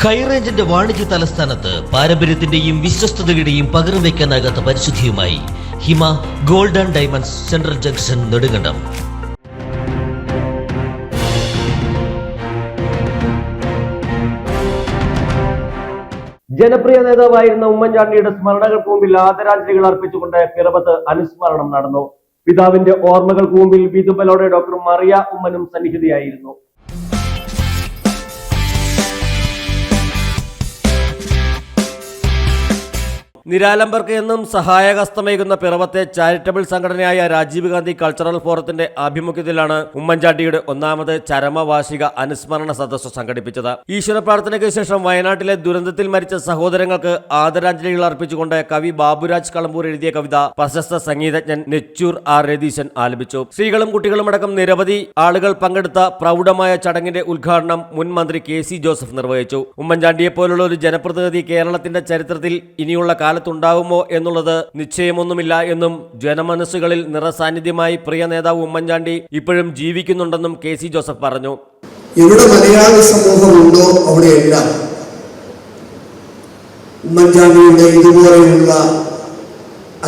ഹൈറേഞ്ചിന്റെ വാണിജ്യ തലസ്ഥാനത്ത് പാരമ്പര്യത്തിന്റെയും വിശ്വസ്തതയുടെയും പകരം വയ്ക്കാനാകാത്ത പരിശുദ്ധിയുമായി Hima gold and diamonds central junction Nedumkandam. ജനപ്രിയ നേതാവായിരുന്ന ഉമ്മൻചാണ്ടിയുടെ സ്മരണകൾക്ക് മുമ്പിൽ ആദരാഞ്ജലികൾ അർപ്പിച്ചുകൊണ്ട് പിറവത്ത് അനുസ്മരണം നടന്നു. പിതാവിന്റെ ഓർമ്മകൾക്ക് മുമ്പിൽ വിധുബലോടെ ഡോക്ടർ മറിയ ഉമ്മനും സന്നിഹിതയായിരുന്നു. നിരാലംബർക്ക് എന്നും സഹായഹസ്തമേകുന്ന പിറവത്തെ ചാരിറ്റബിൾ സംഘടനയായ രാജീവ് ഗാന്ധി കൾച്ചറൽ ഫോറത്തിന്റെ ആഭിമുഖ്യത്തിലാണ് ഉമ്മൻചാണ്ടിയുടെ ഒന്നാമത് ചരമവാർഷിക അനുസ്മരണ സദസ്സ് സംഘടിപ്പിച്ചത്. ഈശ്വര പ്രാർത്ഥനയ്ക്ക് ശേഷം വയനാട്ടിലെ ദുരന്തത്തിൽ മരിച്ച സഹോദരങ്ങൾക്ക് ആദരാഞ്ജലികൾ അർപ്പിച്ചുകൊണ്ട് കവി ബാബുരാജ് കളമ്പൂർ എഴുതിയ കവിത പ്രശസ്ത സംഗീതജ്ഞൻ നെച്ചൂർ ആർ. രതീശൻ ആലപിച്ചു. സ്ത്രീകളും കുട്ടികളും അടക്കം നിരവധി ആളുകൾ പങ്കെടുത്ത പ്രൗഢമായ ചടങ്ങിന്റെ ഉദ്ഘാടനം മുൻ മന്ത്രി കെ സി ജോസഫ് നിർവഹിച്ചു. ഉമ്മൻചാണ്ടിയെ പോലുള്ള ഒരു ജനപ്രതിനിധി കേരളത്തിന്റെ ചരിത്രത്തിൽ ഇനിയുള്ള കാലത്തുണ്ടാവുമോ എന്നുള്ളത് നിശ്ചയമൊന്നുമില്ല എന്നും ജനമനസ്സുകളിൽ നിറസാന്നിധ്യമായി പ്രിയ നേതാവ് ഉമ്മൻചാണ്ടി ഇപ്പോഴും ജീവിക്കുന്നുണ്ടെന്നും കെ സി ജോസഫ് പറഞ്ഞു. എവിടെ മലയാളി സമൂഹമുണ്ടോ അവിടെയെല്ലാം ഉമ്മൻചാണ്ടിയുടെ ഇതുപോലെയുള്ള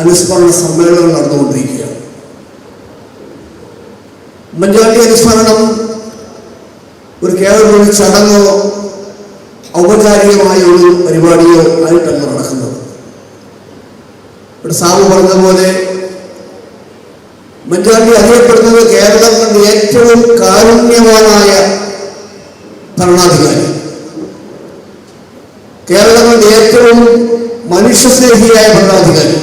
അനുസ്മരണ സമ്മേളനങ്ങൾ നടന്നുകൊണ്ടിരിക്കുകയാണ്. ഉമ്മൻചാണ്ടി അനുസ്മരണം ഒരു ഒരു ചടങ്ങോ ഔപചാരികമായ ഒരു പരിപാടിയോ ആയിട്ടല്ല നടക്കുന്നത്. ഇവിടെ പറഞ്ഞ പോലെ മഞ്ചാണ്ടി അറിയപ്പെടുന്നത് കേരളം കണ്ട ഏറ്റവും കാരുണ്യവാനായ ഭരണാധികാരി. കേരളം കണ്ട ഏറ്റവും മനുഷ്യസ്നേഹിയായ ഭരണാധികാരി.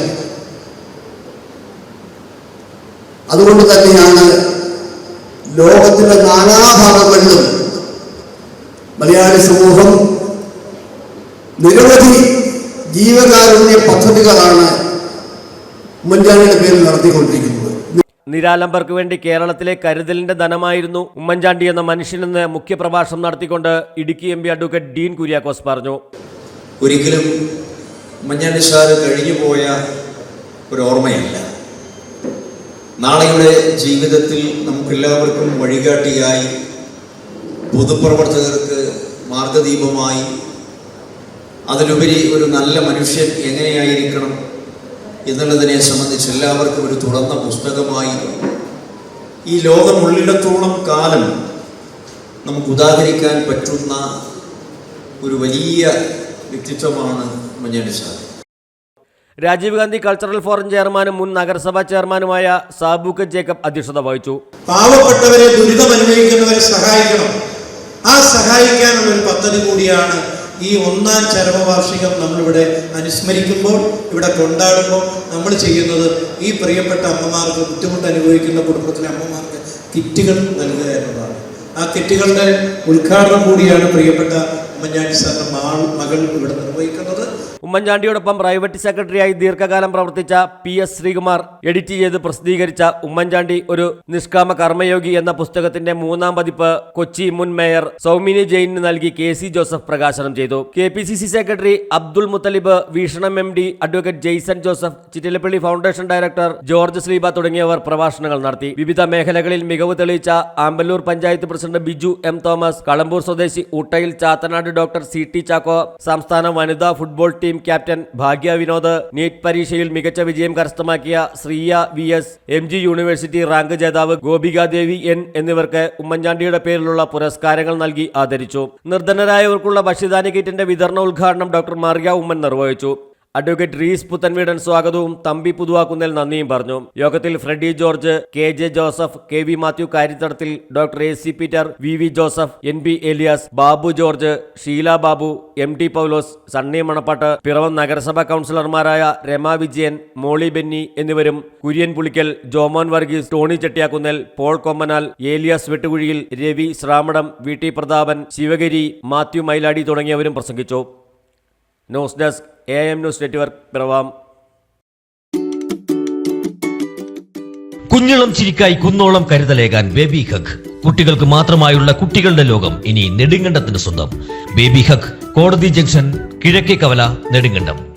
അതുകൊണ്ട് തന്നെയാണ് ലോകത്തിന്റെ നാനാഭാഗങ്ങളിലും മലയാളി സമൂഹം നിരവധി ജീവകാരുണ്യ പദ്ധതികളാണ് ഉമ്മൻചാണ്ടിയുടെ പേരിൽ നടത്തിക്കൊണ്ടിരിക്കുന്നത്. നിരാലംബർക്ക് വേണ്ടി കേരളത്തിലെ കരുതലിന്റെ ധനമായിരുന്നു ഉമ്മൻചാണ്ടി എന്ന മനുഷ്യനെന്ന് മുഖ്യപ്രഭാഷണം നടത്തിക്കൊണ്ട് Idukki M P advocate Dean Kuriakose പറഞ്ഞു. ഒരിക്കലും ഉമ്മൻചാണ്ടി സാർ കഴിഞ്ഞു പോയ ഒരു ഓർമ്മയല്ല നാളെയുടെ ജീവിതത്തിൽ നമുക്കെല്ലാവർക്കും വഴികാട്ടിയായി പൊതുപ്രവർത്തകർക്ക് മാർഗദീപമായി അതിലുപരി ഒരു നല്ല മനുഷ്യൻ എങ്ങനെയായിരിക്കണം എന്നുള്ളതിനെ സംബന്ധിച്ച് എല്ലാവർക്കും ഒരു തുറന്ന പുസ്തകമായി. ഈ ലോകം ഉള്ളിടത്തോളം കാലം നമുക്ക് ഉദാഹരിക്കാൻ പറ്റുന്ന ഒരു വലിയ വ്യക്തിത്വമാണ് Oommen Chandy sir Rajiv Gandhi cultural forum ചെയർമാനും മുൻ നഗരസഭാ ചെയർമാനുമായ സാബുക്ക് ജേക്കബ് അധ്യക്ഷത വഹിച്ചു. പാവപ്പെട്ടവരെ ദുരിതം അനുഭവിക്കുന്നവരെ സഹായിക്കണം. ആ സഹായിക്കാനുള്ള ഒരു പദ്ധതി കൂടിയാണ് ഈ ഒന്നാം ചരമവാർഷികം നമ്മളിവിടെ അനുസ്മരിക്കുമ്പോൾ ഇവിടെ കൊണ്ടാടുമ്പോൾ നമ്മൾ ചെയ്യുന്നത് ഈ പ്രിയപ്പെട്ട അമ്മമാർക്ക് ബുദ്ധിമുട്ട് അനുഭവിക്കുന്ന കുടുംബത്തിലെ അമ്മമാർക്ക് കിറ്റുകൾ നൽകുക എന്നതാണ്. ആ കിറ്റുകളുടെ ഉദ്ഘാടനം കൂടിയാണ് പ്രിയപ്പെട്ട ഉമ്മൻചാണ്ടിയോടൊപ്പം പ്രൈവറ്റ് സെക്രട്ടറിയായി ദീർഘകാലം പ്രവർത്തിച്ച പി എസ് ശ്രീകുമാർ എഡിറ്റ് ചെയ്ത് പ്രസിദ്ധീകരിച്ച ഉമ്മൻചാണ്ടി ഒരു നിഷ്കാമ കർമ്മയോഗി എന്ന പുസ്തകത്തിന്റെ മൂന്നാം പതിപ്പ് കൊച്ചി മുൻ മേയർ സൗമിനി ജെയിനിന് നൽകി കെ സി ജോസഫ് പ്രകാശനം ചെയ്തു. K P C C secretary Abdul Muthalib വീഷണം M D advocate Jaison Joseph Chittilappilly foundation director George Sreeba തുടങ്ങിയവർ പ്രഭാഷണങ്ങൾ നടത്തി. വിവിധ മേഖലകളിൽ മികവ് തെളിയിച്ച ആമ്പല്ലൂർ പഞ്ചായത്ത് പ്രസിഡന്റ് ബിജു എം തോമസ് കളമ്പൂർ സ്വദേശി ഊട്ടയിൽ Chathanad doctor C T Chacko സംസ്ഥാന വനിതാ ഫുട്ബോൾ ടീം ക്യാപ്റ്റൻ ഭാഗ്യ വിനോദ് നീറ്റ് പരീക്ഷയിൽ മികച്ച വിജയം കരസ്ഥമാക്കിയ Sreeya V S M G university rank ജേതാവ് ഗോപികാദേവി എൻ എന്നിവർക്ക് ഉമ്മൻചാണ്ടിയുടെ പേരിലുള്ള പുരസ്കാരങ്ങൾ നൽകി ആദരിച്ചു. നിർധനരായവർക്കുള്ള ഭക്ഷ്യധാന്യ കിറ്റിന്റെ വിതരണ ഉദ്ഘാടനം ഡോക്ടർ മറിയ ഉമ്മൻ നിർവഹിച്ചു. അഡ്വക്കേറ്റ് റീസ് പുത്തൻവീടൻ സ്വാഗതവും തമ്പി പുതുവാക്കുന്നേൽ നന്ദിയും പറഞ്ഞു. യോഗത്തിൽ Freddy George K J Joseph K V Mathew Karyathadathil doctor A C Peter V V Joseph N B Elias Babu George Sheela Babu M T Paulose Sunny Manappattu Piravom നഗരസഭാ കൗൺസിലർമാരായ രമ വിജയൻ മോളി ബെന്നി എന്നിവരും Kurian Pulickal Jomon Varghese Tony Chettiyakkunnel Paul Kommanal Elias Vettukuzhiyil Ravi Sramadam V T Prathapan Sivagiri Mathew Mailadi തുടങ്ങിയവരും പ്രസംഗിച്ചു. News desk A M news network Piravom കുഞ്ഞിളം ചിരിക്കായി കുന്നോളം കരുതലേകാൻ baby hug കുട്ടികൾക്ക് മാത്രമായുള്ള കുട്ടികളുടെ ലോകം ഇനി നെടുങ്കണ്ടത്തിന് സ്വന്തം. ബേബി ഹഗ് കോടതി ജംഗ്ഷൻ കിഴക്കേ കവല നെടുങ്കണ്ടം.